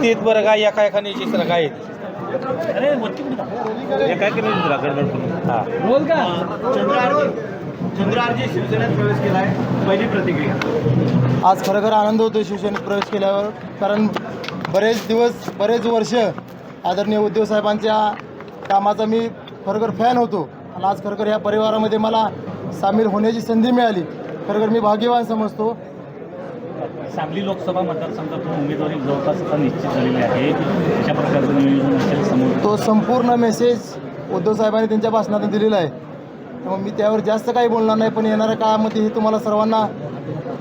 तीत बरं काय? एका एका निश्चित काय चंद्रआरजी शिवसेनेत प्रवेश केलाय. पहिली प्रतिक्रिया. आज खरोखर आनंद होतो शिवसेनेत प्रवेश केल्यावर कारण बरेच दिवस बरेच वर्ष आदरणीय उद्धव साहेबांच्या कामाचा मी खरोखर फॅन होतो. आणि आज खरोखर या परिवारामध्ये मला सामील होण्याची संधी मिळाली. खरोखर मी भाग्यवान समजतो. सांगली लोकसभा मतदारसंघातून उमेदवारी जवळपास आता निश्चित झालेली आहे. अशा प्रकारचं नियोजन असेल समोर. तो संपूर्ण मेसेज उद्धव साहेबांनी त्यांच्या भाषणातून दिलेला आहे. त्यामुळे मी त्यावर जास्त काही बोलणार नाही पण येणाऱ्या काळामध्ये हे तुम्हाला सर्वांना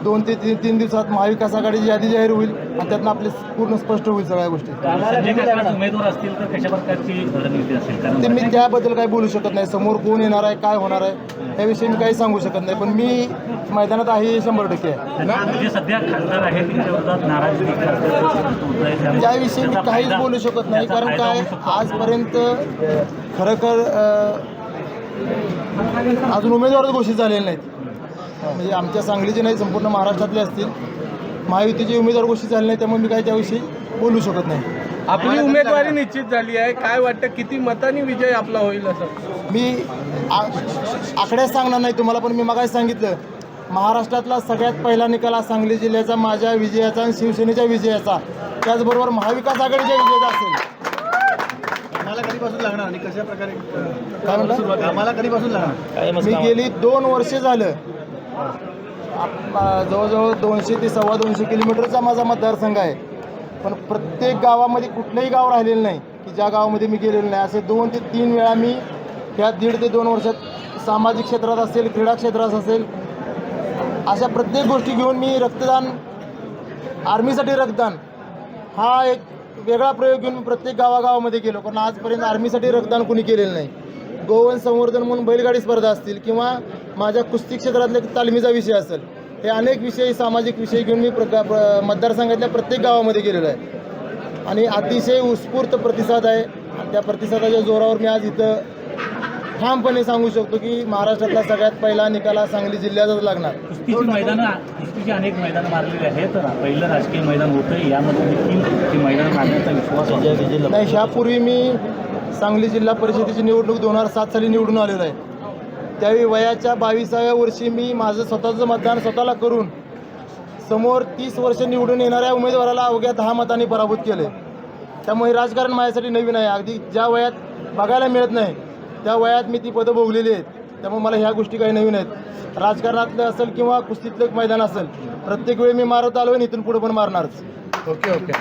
दोन ते तीन तीन दिवसात महाविकास आघाडीची यादी जाहीर होईल आणि त्यातनं आपले पूर्ण स्पष्ट होईल सगळ्या गोष्टी. संजय काका उमेदवार असतील तर कशा प्रकारची रणनीती असेल कारण ते मी त्याबद्दल काही बोलू शकत नाही. समोर कोण येणार आहे काय होणार आहे याविषयी मी काही सांगू शकत नाही. पण मी मैदानात आहे हे शंभर टक्के आहे. जे सध्या खासदार आहेत त्यांच्या विरोधात नाराजी देखील असल्याचं होत आहे. त्यामुळे त्याविषयी मी त्याचा काहीच फायदा- बोलू शकत नाही. त्याचा कारण फायदा काय? होऊ शकतो. आजपर्यंत खरोखर अ, अजून उमेदवारच घोषित झालेले नाहीत. म्हणजे आमच्या सांगलीचे नाही संपूर्ण महाराष्ट्रातले असतील. महायुतीचे उमेदवार घोषित झाले नाही त्यामुळे मी काही त्याविषयी बोलू शकत नाही. आपली उमेदवारी निश्चित झाली आहे. काय वाटतं किती मतांनी विजय आपला होईल असं? मी आ- आकड्यात सांगणार नाही तुम्हाला पण मी मगाशी सांगितलं महाराष्ट्रातला सगळ्यात पहिला निकाल हा सांगली जिल्ह्याचा माझ्या विजयाचा आणि शिवसेनेच्या विजयाचा. त्याचबरोबर महाविकास आघाडीच्या विजयाचा असेल. आम्हाला कधीपासून लागणार आणि कशा प्रकारे काय म्हणलं? आम्हाला कधीपासून लागणार? मी गेली दोन वर्षे झालं. जवळजवळ दोनशे ते सव्वा दोनशे किलोमीटरचा माझा मतदारसंघ आहे. पण प्रत्येक गावामध्ये कुठलंही गाव राहिलेलं नाही की ज्या गावामध्ये मी गेलेलो नाही. असे दोन ते तीन वेळा मी ह्या दीड ते दोन वर्षात सामाजिक क्षेत्रात असेल क्रीडा क्षेत्रात असेल अशा प्रत्येक गोष्टी घेऊन मी रक्तदान आर्मीसाठी रक्तदान हा एक वेगळा प्रयोग घेऊन मी प्रत्येक गावागावामध्ये गेलो. कारण आजपर्यंत आर्मीसाठी रक्तदान कोणी केलेलं नाही. गोवन संवर्धन म्हणून बैलगाडी स्पर्धा असतील किंवा माझ्या कुस्ती क्षेत्रातल्या तालमीचा विषय असेल. हे अनेक विषय सामाजिक विषय घेऊन मी प्र प्र- मतदारसंघातल्या प्रत्येक गावामध्ये गेलेलो आहे. आणि अतिशय उत्स्फूर्त प्रतिसाद आहे. त्या प्रतिसादाच्या जोरावर मी आज इथं ठामपणे सांगू शकतो की महाराष्ट्रातला सगळ्यात पहिला निकाल हा सांगली जिल्ह्यातच लागणार. कुस्तीची मैदानं कुस्तीची अनेक मैदानं मारलेली आहेत. पहिलं राजकीय मैदान होतं. यामध्ये देखील मैदान मारण्याचा विश्वास. नाही ह्यापूर्वी मी सांगली जिल्हा परिषदेची निवडणूक दोन हजार सात साली निवडून आलेलो आहे. त्यावेळी वयाच्या बावीसाव्या वर्षी मी माझं स्वतःचं मतदान स्वतःला करून समोर तीस वर्ष निवडून येणाऱ्या उमेदवाराला अवघ्या दहा मतांनी पराभूत केले. त्यामुळे राजकारण माझ्यासाठी नवीन आहे. अगदी ज्या वयात बघायला मिळत नाही त्या वयात मी ती पदं भोगलेली आहेत. त्यामुळे मला ह्या गोष्टी काही नवीन आहेत. राजकारणातलं असेल किंवा कुस्तीतलं मैदान असेल प्रत्येक वेळी मी मारत आलो आणि इथून पुढे पण मारणारच. Okay okay.